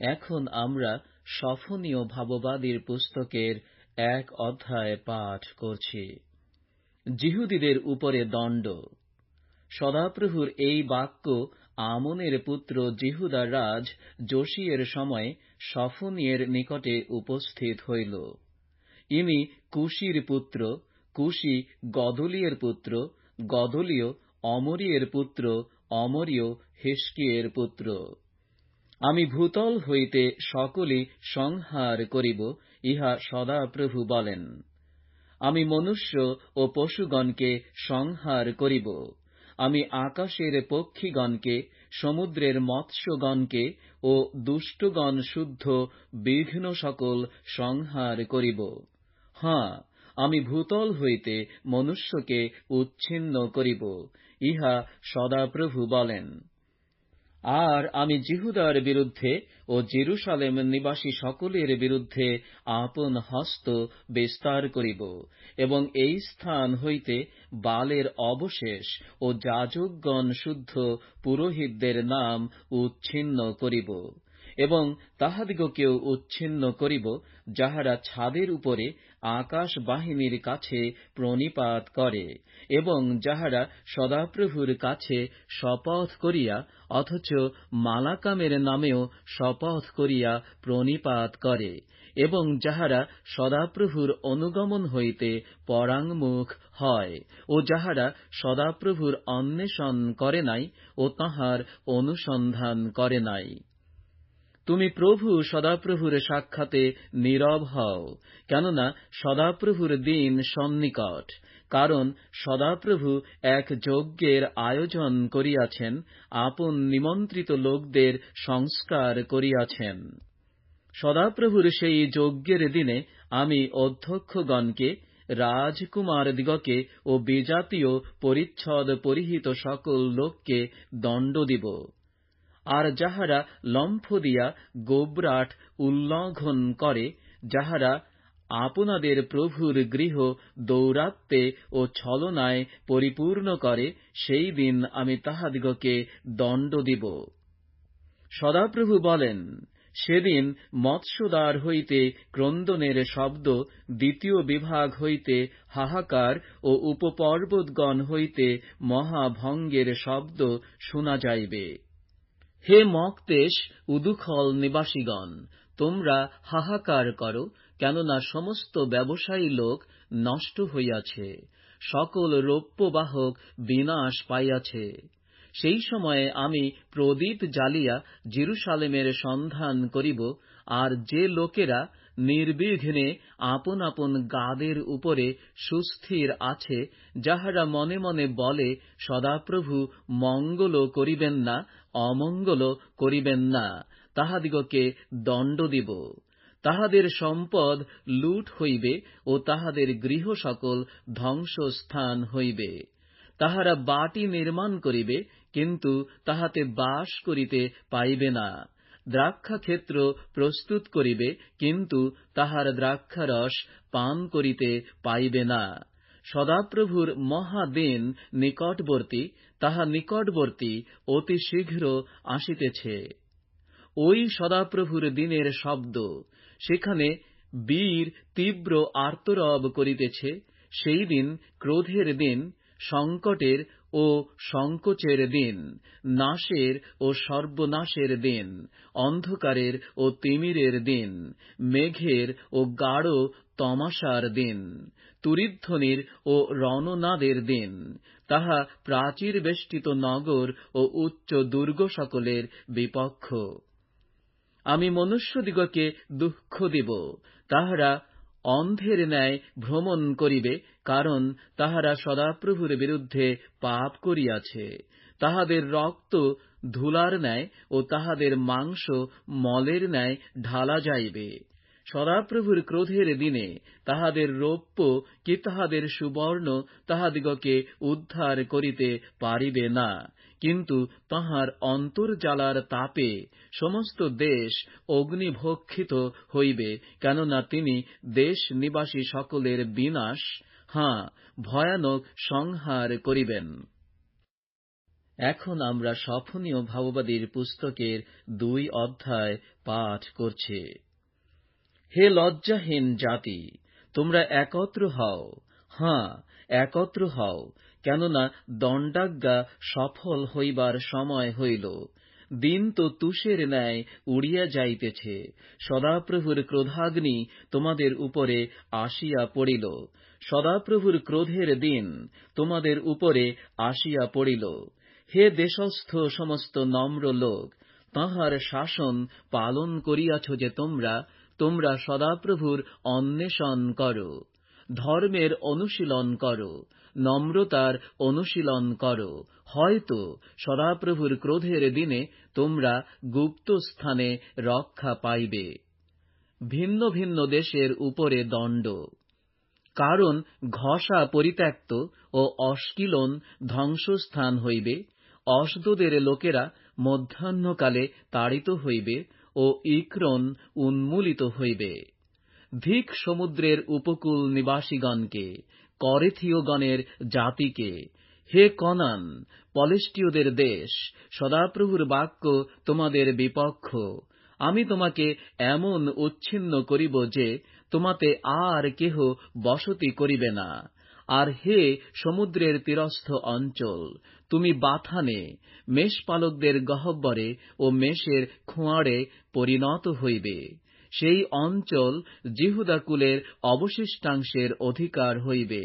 এখন আমরা সফনীয় ভাববাদীর পুস্তকের এক অধ্যায় পাঠ করছি। জিহুদীদের উপরে দণ্ড। সদাপ্রভুর এই বাক্য আমনের পুত্র জিহুদার রাজ যোশীয়ের সময় সফনিয়ের নিকটে উপস্থিত হইল। ইনি কুশির পুত্র, কুশি গদলীয়ের পুত্র, গদলীয় অমরীয়ের পুত্র, অমরীয় হিস্কিয়ের পুত্র। আমি ভূতল হইতে সকলই সংহার করিব, ইহা সদাপ্রভু বলেন। আমি মনুষ্য ও পশুগণকে সংহার করিব। আমি আকাশের পক্ষীগণকে, সমুদ্রের মৎস্যগণকে ও দুষ্টগণ শুদ্ধ বিঘ্ন সকল সংহার করিব। হাঁ, আমি ভূতল হইতে মনুষ্যকে উচ্ছিন্ন করিব, ইহা সদাপ্রভু বলেন। আর আমি জিহুদার বিরুদ্ধে ও জেরুসালেম নিবাসী সকলের বিরুদ্ধে আপন হস্ত বিস্তার করিব, এবং এই স্থান হইতে বালের অবশেষ ও যাজকগণ শুদ্ধ পুরোহিতদের নাম উচ্ছিন্ন করিব। এবং তাহাদিগকেও উচ্ছিন্ন করিব, যাহারা ছাদের উপরে আকাশ বাহিনীর কাছে প্রণিপাত করে, এবং যাহারা সদাপ্রভুর কাছে শপথ করিয়া, অথচ মালাকামের নামেও শপথ করিয়া প্রণিপাত করে, এবং যাহারা সদাপ্রভুর অনুগমন হইতে পরাঙ্মুখ হয়, ও যাহারা সদাপ্রভুর অন্বেষণ করে নাই, ও তাহার অনুসন্ধান করে নাই। তুমি প্রভু সদাপ্রভুর সাক্ষাতে নীরব হও, কেননা সদাপ্রভুর দিন সন্নিকট, কারণ সদাপ্রভু এক যজ্ঞের আয়োজন করিয়াছেন, আপন নিমন্ত্রিত লোকদের সংস্কার করিয়াছেন। সদাপ্রভুর সেই যজ্ঞের দিনে আমি অধ্যক্ষগণকে, রাজকুমারদিগকে ও বিজাতীয় পরিচ্ছদ পরিহিত সকল লোককে দণ্ড দিব। আর যাহারা লম্ফ দিয়া গোবরাট উল্লঙ্ঘন করে, যাহারা আপনাদের প্রভুর গৃহ দৌরাত্মে ও ছলনায় পরিপূর্ণ করে, সেই দিন আমি তাহাদিগকে দণ্ড দিব। সদাপ্রভু বলেন, সেদিন মৎস্যদ্বার হইতে ক্রন্দনের শব্দ, দ্বিতীয় বিভাগ হইতে হাহাকার ও উপপর্বতগণ হইতে মহাভঙ্গের শব্দ শোনা যাইবে। হে মক্তেশ উদুখল নিবাসীগণ, তোমরা হাহাকার করো, কেননা সমস্ত ব্যবসায়ী লোক নষ্ট হইয়াছে, সকল রৌপ্যবাহক বিনাশ পাইয়াছে। সেই সময়ে আমি প্রদীপ জ্বালিয়া জেরুসালেমের সন্ধান করিব, আর যে লোকেরা নির্বিঘ্নে আপন আপন গাদের উপরে সুস্থির আছে, যাহারা মনে মনে বলে, সদাপ্রভু মঙ্গল করিবেন না অমঙ্গল করিবেন না, তাহাদিগকে দণ্ড দিব। তাহাদের সম্পদ লুট হইবে ও তাহাদের গৃহ সকল ধ্বংসস্থান হইবে। তাহারা বাটি নির্মাণ করিবে, কিন্তু তাহাতে বাস করিতে পাইবে না। দ্রাক্ষাক্ষেত্র প্রস্তুত করিবে, কিন্তু তাহার দ্রাক্ষারস পান করিতে পাইবে না। সদাপ্রভুর মহাদিন নিকটবর্তী, তাহা নিকটবর্তী অতি শীঘ্র আসিতেছে। ওই সদাপ্রভুর দিনের শব্দ, সেখানে বীর তীব্র আর্তরব করিতেছে, সেই দিন ক্রোধের দিন, সংকটের ও সংকোচের দিন, নাশের ও সর্বনাশের দিন, অন্ধকারের ও তিমিরের দিন, মেঘের ও গাঢ় তমাশার দিন তুরিধ্বনির ও রণনাদের দিন। তাহা প্রাচীর বেষ্টিত নগর ও উচ্চ দুর্গ সকলের বিপক্ষ। আমি মনুষ্যদিগকে দুঃখ দিব, তাহারা অন্ধের ন্যায় ভ্রমণ করিবে, কারণ তাহারা সদাপ্রভুর বিরুদ্ধে পাপ করিয়াছে। তাহাদের রক্ত ধুলার ন্যায় ও তাহাদের মাংস মলের ন্যায় ঢালা যাইবে। সদাপ্রভুর ক্রোধের দিনে তাহাদের রৌপ্য কি তাহাদের সুবর্ণ তাহাদিগকে উদ্ধার করিতে পারিবে না। কিন্তু তাহার অন্তর্জালার তাপে সমস্ত দেশ অগ্নিভক্ষিত হইবে, কেননা তিনি দেশ নিবাসী সকলের বিনাশ, হাঁ, ভয়ানক সংহার করিবেন। এখন আমরা সফনীয় ভাববাদীর পুস্তকের দুই অধ্যায় পাঠ করছি। হে লজ্জাহীন জাতি, তোমরা একত্র হও। হাঁ, একত্র হও, কেননা দণ্ডাজ্ঞা সফল হইবার সময় হইল। দিন তো তুষের ন্যায় উড়িয়া যাইতেছে, সদাপ্রভুর ক্রোধাগ্নি তোমাদের উপরে আসিয়া পড়িল। সদাপ্রভুর ক্রোধের দিন তোমাদের উপরে আসিয়া পড়িল। হে দেশস্থ সমস্ত নম্র লোক, তাঁহার শাসন পালন করিয়াছ যে তোমরা তোমরা সদাপ্রভুর অন্বেষণ কর, ধর্মের অনুশীলন কর, নম্রতার অনুশীলন কর। হয়তো সদাপ্রভুর ক্রোধের দিনে তোমরা গুপ্ত স্থানে রক্ষা পাইবে। ভিন্ন ভিন্ন দেশের উপরে দণ্ড। কারণ ঘষা পরিত্যক্ত ও অস্কিলন ধ্বংসস্থান হইবে অসদোদের লোকেরা মধ্যাহ্নকালে তাড়িত হইবে ও ইক্রন উন্মূলিত হইবে। ধিক সমুদ্রের উপকূল নিবাসীগণকে, করেথীয়গণের জাতিকে, হে কনান, পলেষ্টীয়দের দেশ, সদাপ্রভুর বাক্য তোমাদের বিপক্ষ। আমি তোমাকে এমন উচ্ছিন্ন করিব যে তোমাতে আর কেহ বসতি করিবে না। আর হে সমুদ্রের তীরস্থ অঞ্চল তুমি বাথানে মেষপালকদের গহ্বরে ও মেষের খোঁয়াড়ে পরিণত হইবে। সেই অঞ্চল জিহুদাকুলের অবশিষ্টাংশের অধিকার হইবে।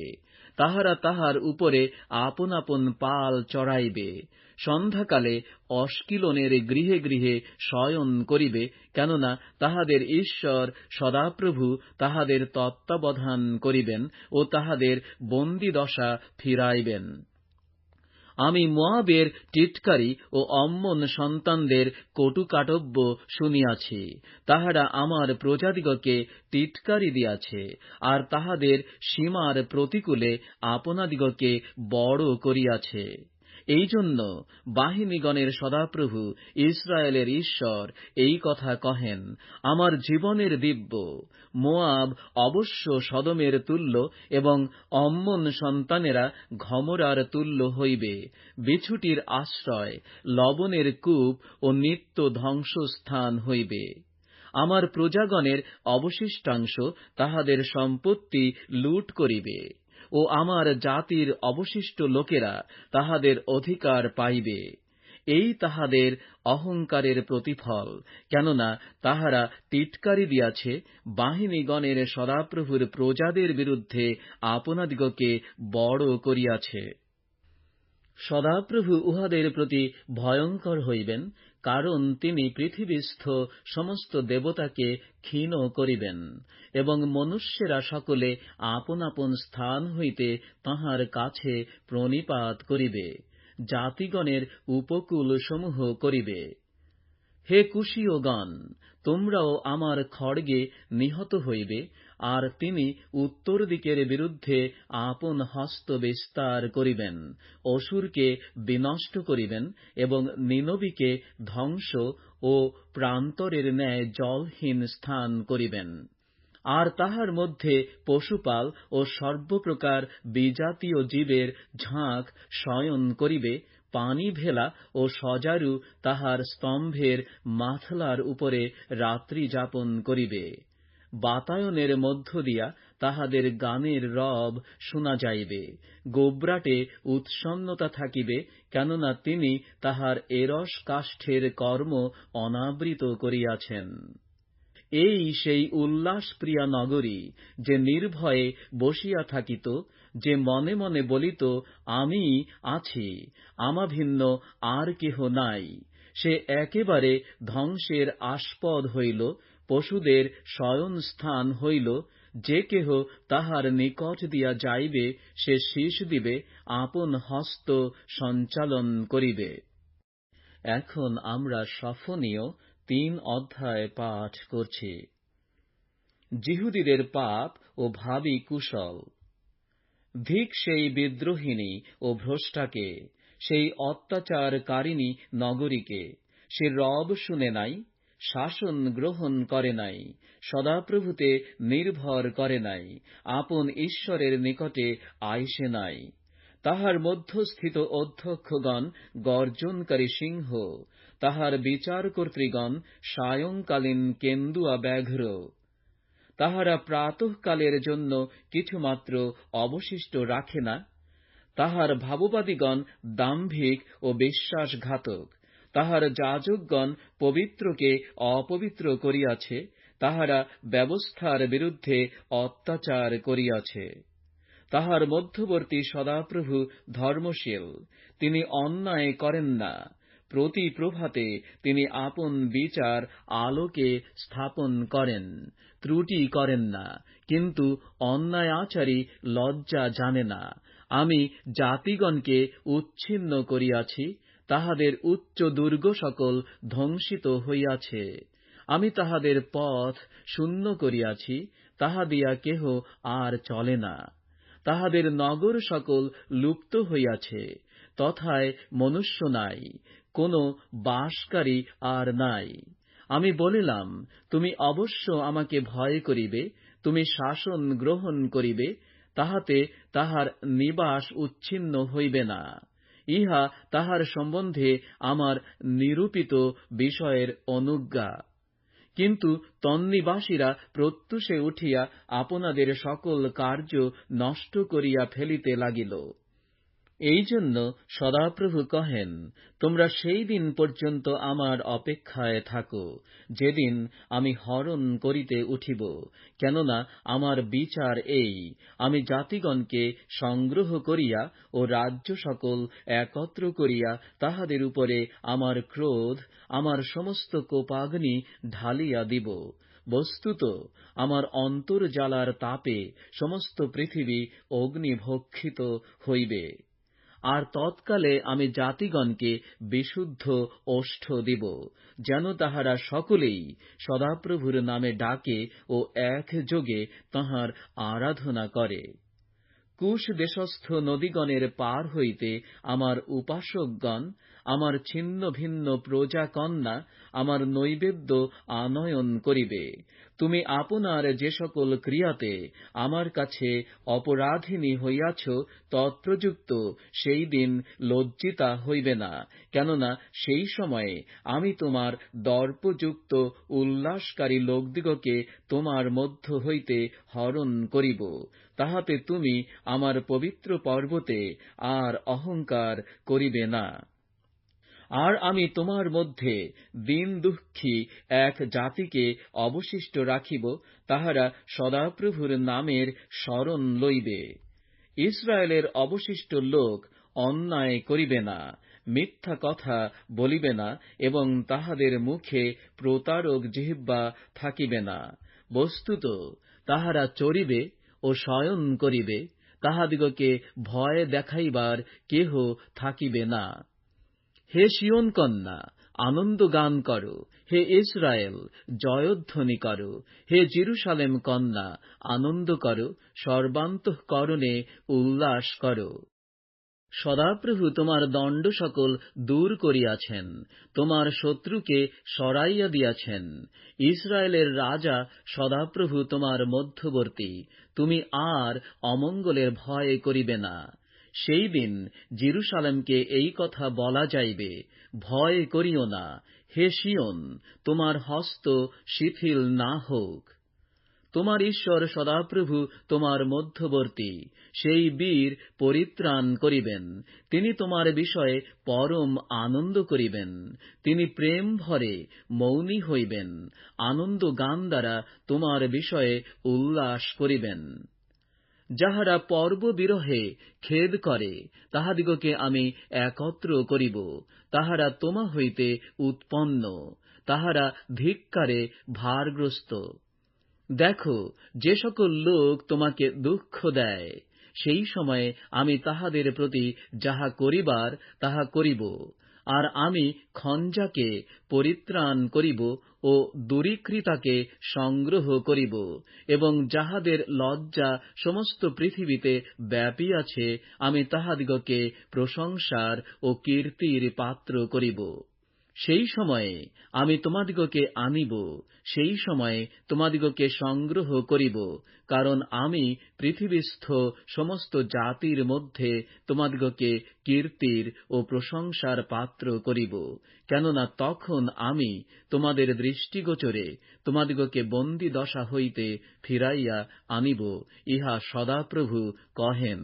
তাহারা তাহার উপরে আপন আপন পাল চড়াইবে। সন্ধ্যাকালে অস্কিলনের গৃহে গৃহে শয়ন করিবে, কেননা তাহাদের ঈশ্বর সদাপ্রভু তাহাদের তত্ত্বাবধান করিবেন ও তাহাদের বন্দীদশা ফিরাইবেন। আমি মোয়াবের টিটকারী ও অম্মন সন্তানদের কটুকাটব্য শুনিয়াছি। তাহারা আমার প্রজাদিগকে টিটকারি দিয়াছে, আর তাহাদের সীমার প্রতিকূলে আপনাদিগকে বড় করিয়াছে। এই জন্য বাহিনীগণের সদাপ্রভু ইসরায়েলের ঈশ্বর এই কথা কহেন, আমার জীবনের দিব্য, মোয়াব অবশ্য সদমের তুল্য এবং অম্মন সন্তানেরা ঘমরার তুল্য হইবে। বিছুটির আশ্রয়, লবণের কূপ ও নিত্য ধ্বংসস্থান হইবে। আমার প্রজাগণের অবশিষ্টাংশ তাহাদের সম্পত্তি লুট করিবে। ও আমার জাতির অবশিষ্ট লোকেরা তাহাদের অধিকার পাইবে। এই তাহাদের অহংকারের প্রতিফল, কেননা তাহারা টিটকারি দিয়াছে, বাহিনীগণের সদাপ্রভুর প্রজাদের বিরুদ্ধে আপনাদিগকে বড় করিয়াছে। সদাপ্রভু উহাদের প্রতি ভয়ঙ্কর হইবেন কারণ তিনি পৃথিবীস্থ সমস্ত দেবতাকে ক্ষীণ করিবেন এবং মনুষ্যেরা সকলে আপন আপন স্থান হইতে তাঁহার কাছে প্রণিপাত করিবে, জাতিগণের উপকূল সমূহ করিবে। হে কুশীয়গণ, তোমরাও আমার খড়গে নিহত হইবে আর তিনি উত্তর দিকের বিরুদ্ধে আপন হস্ত বিস্তার করিবেন, অসুরকে বিনষ্ট করিবেন এবং নিনবীকে ধ্বংস ও প্রান্তরের ন্যায় জলহীন স্থান করিবেন। আর তাহার মধ্যে পশুপাল ও সর্বপ্রকার বিজাতীয় জীবের ঝাঁক শয়ন করিবে, পানি ভেলা ও সজারু তাহার স্তম্ভের মাথলার উপরে রাত্রি যাপন করিবে। বাতায়নের মধ্য দিয়া তাহাদের গানের রব শোনা যাইবে, গোবরাটে উৎসন্নতা থাকিবে, কেননা তিনি তাহার এরস কাষ্ঠের কর্ম অনাবৃত করিয়াছেন। এই সেই উল্লাসপ্রিয়া নগরী যে নির্ভয়ে বসিয়া থাকিত, যে মনে মনে বলিত, আমি আছি আমা ভিন্ন আর কেহ নাই। সে একেবারে ধ্বংসের আস্পদ হইল পশুদের শয়নস্থান হইল, যে কেহ তাহার নিকট দিয়া যাইবে, সে শীষ দিবে, আপন হস্ত সঞ্চালন করিবে। এখন আমরা সফনীয় তিন অধ্যায় পাঠ করছি। জিহুদীদের পাপ ও ভাবি কুশল। ধিক সেই বিদ্রোহিণী ও ভ্রষ্টাকে, সেই অত্যাচারকারিণী নগরীকে, সে রব শুনে নাই শাসন গ্রহণ করে নাই, সদাপ্রভুতে নির্ভর করে নাই, আপন ঈশ্বরের নিকটে আইসে নাই। তাহার মধ্যস্থিত অধ্যক্ষগণ গর্জনকারী সিংহ, তাহার বিচার বিচারকর্তৃগণ সায়ংকালীন কেন্দুয়া ব্যাঘ্র। তাহারা প্রাতঃকালের জন্য কিছুমাত্র অবশিষ্ট রাখে না, তাহার ভাববাদীগণ দাম্ভিক ও বিশ্বাসঘাতক। তাহার যাজকগণ পবিত্রকে অপবিত্র করিয়াছে, তাহারা ব্যবস্থার বিরুদ্ধে অত্যাচার করিয়াছে। তাহার মধ্যবর্তী সদাপ্রভু ধর্মশীল, তিনি অন্যায় করেন না, প্রতি প্রভাতে তিনি আপন বিচার আলোকে স্থাপন করেন, ত্রুটি করেন না, কিন্তু অন্যায় আচারী লজ্জা জানে না। আমি জাতিগণকে উচ্ছিন্ন করিয়াছি তাহাদের উচ্চ দুর্গ সকল ধ্বংসিত হইয়াছে। আমি তাহাদের পথ শূন্য করিয়াছি, তাহা দিয়া কেহ আর চলে না। তাহাদের নগর সকল লুপ্ত হইয়াছে, তথায় মনুষ্য নাই, কোন বাসকারী আর নাই। আমি বলিলাম, তুমি অবশ্য আমাকে ভয় করিবে, তুমি শাসন গ্রহণ করিবে, তাহাতে তাহার নিবাস উচ্ছিন্ন হইবে না। ইহা তাহার সম্বন্ধে আমার নিরূপিত বিষয়ের অনুজ্ঞা। কিন্তু তন্নিবাসীরা প্রত্যুষে উঠিয়া আপনাদের সকল কার্য নষ্ট করিয়া ফেলিতে লাগিল। এই জন্য সদাপ্রভু কহেন, তোমরা সেই দিন পর্যন্ত আমার অপেক্ষায় থাকো, যেদিন আমি হরণ করিতে উঠিব। কেননা আমার বিচার এই, আমি জাতিগণকে সংগ্রহ করিয়া ও রাজ্য সকল একত্র করিয়া তাহাদের উপরে আমার ক্রোধ, আমার সমস্ত কোপাগ্নি ঢালিয়া দিব। বস্তুত, আমার অন্তর্জালার তাপে সমস্ত পৃথিবী অগ্নিভক্ষিত হইবে। আর তৎকালে আমি জাতিগণকে বিশুদ্ধ ওষ্ঠ দিব, যেন তাহারা সকলেই সদাপ্রভুর নামে ডাকে ও একযোগে তাঁহার আরাধনা করে। কুশ দেশস্থ নদীগণের পার হইতে আমার উপাসকগণ, আমার ছিন্ন ভিন্ন প্রজাকন্যা, আমার নৈবেদ্য আনয়ন করিবে। তুমি আপনার যে সকল ক্রিয়াতে আমার কাছে অপরাধিনী হইয়াছ, তৎপ্রযুক্ত সেই দিন লজ্জিতা হইবে না। কেননা সেই সময়ে আমি তোমার দর্পযুক্ত উল্লাসকারী লোকদিগকে তোমার মধ্য হইতে হরণ করিব। তাহাতে তুমি আমার পবিত্র পর্বতে আর অহংকার করিবে না। আর আমি তোমার মধ্যে দিন দুঃখী এক জাতিকে অবশিষ্ট রাখিব, তাহারা সদাপ্রভুর নামের স্মরণ লইবে। ইসরায়েলের অবশিষ্ট লোক অন্যায় করিবে না, মিথ্যা কথা বলিবে না, এবং তাহাদের মুখে প্রতারক জিহ্বা থাকিবে না। বস্তুত তাহারা চরিবে ও শয়ন করিবে, তাহাদিগকে ভয় দেখাইবার কেহ থাকিবে না। হে শিওন কন্যা, আনন্দ গান কর। হে ইসরায়েল, জয়ধ্বনি কর। হে জিরুসালেম কন্যা, আনন্দ কর। সর্বান্তঃকরণে উল্লাস কর। সদাপ্রভু তোমার দণ্ড সকল দূর করিয়াছেন, তোমার শত্রুকে সরাইয়া দিয়াছেন। ইসরায়েলের রাজা সদাপ্রভু তোমার মধ্যবর্তী, তুমি আর অমঙ্গলের ভয় করিবে না। সেই দিন জিরুসালেমকে এই কথা বলা যাইবে, ভয় করিও না, হে শিওন তোমার হস্ত শিথিল না হোক। তোমার ঈশ্বর সদাপ্রভু তোমার মধ্যবর্তী, সেই বীর পরিত্রাণ করিবেন। তিনি তোমার বিষয়ে পরম আনন্দ করিবেন। তিনি প্রেম ভরে মৌনী হইবেন। আনন্দ গান দ্বারা তোমার বিষয়ে উল্লাস করিবেন। যাহারা পর্ব বিরহে খেদ করে, তাহাদিগকে আমি একত্র করিব। তাহারা তোমা হইতে উৎপন্ন, তাহারা ধিক্কারে ভারগ্রস্ত। দেখো, যে সকল লোক তোমাকে দুঃখ দেয়, সেই সময়ে আমি তাহাদের প্রতি যাহা করিবার, তাহা করিব। আর আমি খঞ্জাকে পরিত্রাণ করিব ও দূরীকৃতাকে সংগ্রহ করিব, এবং যাহাদের লজ্জা সমস্ত পৃথিবীতে ব্যাপী আছে, আমি তাহাদিগকে প্রশংসার ও কীর্তির পাত্র করিব। সেই সময়ে আমি তোমাদিগকে আনিব, সেই সময়ে তোমাদিগকে সংগ্রহ করিব, কারণ আমি পৃথিবীস্থ সমস্ত জাতির মধ্যে তোমাদিগকে কীর্তির ও প্রশংসার পাত্র করিব। কেননা তখন আমি তোমাদের দৃষ্টিগোচরে তোমাদিগকে বন্দী দশা হইতে ফিরাইয়া আনিব, ইহা সদাপ্রভু কহেন।